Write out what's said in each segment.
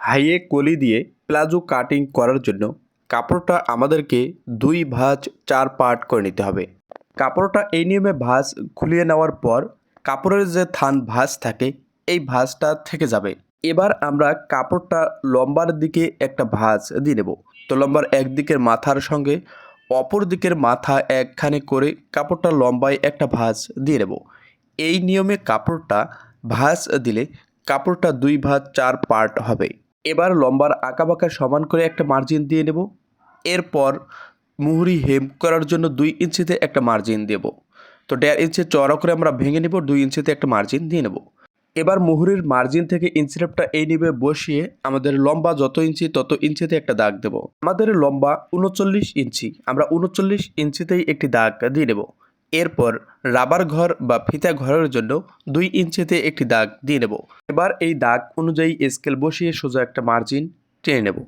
হাইয়ে কলি দিয়ে palazzo cutting করার জন্য কাপড়টা আমাদেরকে দুই ভাঁজ চার পার্ট করে নিতে হবে। কাপড়টা এই নিয়মে ভাঁজ খুলিয়ে নেওয়ার পর কাপড়ের যে থান ভাঁজ থাকে, এই ভাঁজটা থেকে যাবে। এবার আমরা কাপড়টা লম্বার দিকে একটা ভাঁজ দিয়ে নেব। তো লম্বার একদিকের মাথার সঙ্গে, অপর দিকের মাথা একখানে করে কাপড়টা লম্বায় একটা ভাঁজ দিয়ে নেব। এই নিয়মে কাপড়টা ভাঁজ দিলে কাপড়টা দুই ভাঁজ চার পার্ট হবে। এবার লম্বার আঁকাবাঁকা সমান করে একটা মার্জিন দিয়ে নেব। এরপর মুহুরি হেম করার জন্য দুই ইঞ্চিতে একটা মার্জিন দেব। তো দেড় ইঞ্চি চড়া করে আমরা ভেঙে নেব, দুই ইঞ্চিতে একটা মার্জিন দিয়ে নেব। এবার মুহুরির মার্জিন থেকে ইঞ্চিরেপটা এই নিবে বসিয়ে আমাদের লম্বা যত ইঞ্চি তত ইঞ্চিতে একটা দাগ দেব। আমাদের লম্বা উনচল্লিশ ইঞ্চি, আমরা উনচল্লিশ ইঞ্চিতেই একটি দাগ দিয়ে নেব। এরপর রাবার ঘর বা ফিতা ঘরের জন্য দুই ইঞ্চিতে একটি দাগ দিয়ে নেব। এবার এই দাগ অনুযায়ী স্কেল বসিয়ে সোজা একটা মার্জিন টেনে নেব।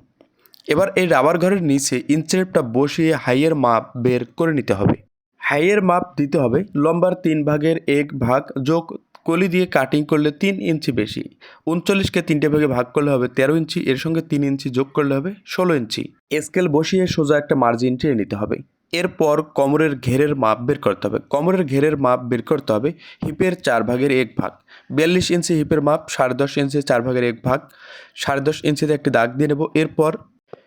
এবার এই রাবার ঘরের নিচে ইঞ্চেপটা বসিয়ে হাইয়ের মাপ বের করে নিতে হবে। হাইয়ের মাপ দিতে হবে লম্বার তিন ভাগের এক ভাগ যোগ কলি দিয়ে কাটিং করলে তিন ইঞ্চি বেশি। উনচল্লিশকে তিনটে ভাগে ভাগ করলে হবে তেরো ইঞ্চি, এর সঙ্গে তিন ইঞ্চি যোগ করলে হবে ষোলো ইঞ্চি। স্কেল বসিয়ে সোজা একটা মার্জিন টেনে নিতে হবে। এরপর কোমরের ঘেরের মাপ বের করতে হবে। কোমরের ঘেরের মাপ বের করতে হবে হিপের চার ভাগের এক ভাগ। বিয়াল্লিশ ইঞ্চি হিপের মাপ, সাড়ে দশ ইঞ্চি চার ভাগের এক ভাগ। সাড়ে দশ ইঞ্চিতে একটি দাগ দিয়ে নেব। এরপর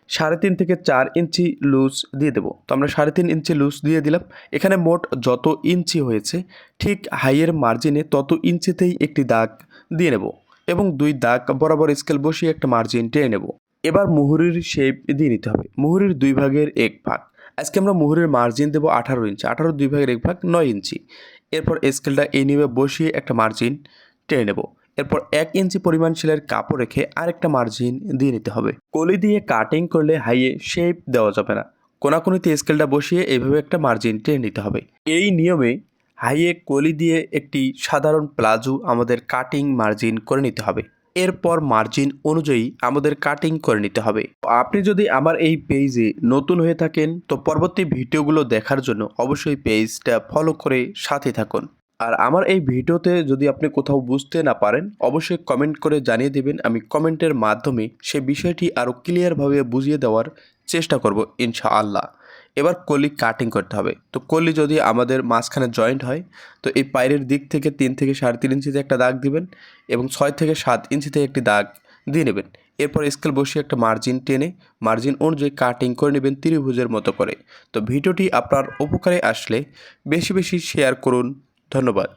সাড়ে তিন থেকে চার ইঞ্চি লুজ দিয়ে দেবো। তো আমরা সাড়ে তিন ইঞ্চি লুজ দিয়ে দিলাম। এখানে মোট যত ইঞ্চি হয়েছে, ঠিক হাইয়ের মার্জিনে তত ইঞ্চিতেই একটি দাগ দিয়ে নেব এবং দুই দাগ বরাবর স্কেল বসিয়ে একটা মার্জিন টেনে নেব। এবার মুহুরির শেপ দিয়ে নিতে হবে। মুহুরির দুই ভাগের এক ভাগ। আজকে আমরা মুহুরের মার্জিন দেবো আঠারো ইঞ্চি আঠারো দুই ভাগের এক ভাগ নয় ইঞ্চি এরপর স্কেলটা এই নিয়ে বসিয়ে একটা মার্জিন টেনে নেব। এরপর এক ইঞ্চি পরিমাণ সেলের কাপড় রেখে আরেকটা মার্জিন দিয়ে নিতে হবে। কলি দিয়ে কাটিং করলে হাইয়ে শেপ দেওয়া যাবে না। কোনাকুনিতে স্কেলটা বসিয়ে এইভাবে একটা মার্জিন টেনে নিতে হবে। এই নিয়মে হাইয়ে কলি দিয়ে একটি সাধারণ প্লাজো আমাদের কাটিং মার্জিন করে নিতে হবে। এরপর মার্জিন অনুযায়ী আমাদের কাটিং করে নিতে হবে। আপনি যদি আমার এই পেজে নতুন হয়ে থাকেন, তো পরবর্তী ভিডিওগুলো দেখার জন্য অবশ্যই পেজটা ফলো করে সাথে থাকুন। আর আমার এই ভিডিওতে যদি আপনি কোথাও বুঝতে না পারেন, অবশ্যই কমেন্ট করে জানিয়ে দেবেন। আমি কমেন্টের মাধ্যমে সে বিষয়টি আরও ক্লিয়ারভাবে বুঝিয়ে দেওয়ার চেষ্টা করব, ইনশাআল্লাহ। এবার কলি কাটিং করতে হবে। তো কলি যদি আমাদের মাঝখানে জয়েন্ট হয়, তো এই পায়ের দিক থেকে তিন থেকে সাড়ে তিন ইঞ্চিতে একটা দাগ দিবেন এবং ছয় থেকে সাত ইঞ্চিতে একটি দাগ দিয়ে নেবেন। এরপর স্কেল বসিয়ে একটা মার্জিন টেনে মার্জিন অনুযায়ী কাটিং করে নেবেন ত্রিভুজের মতো করে। তো ভিডিওটি আপনার উপকারে আসলে বেশি বেশি শেয়ার করুন। ধন্যবাদ।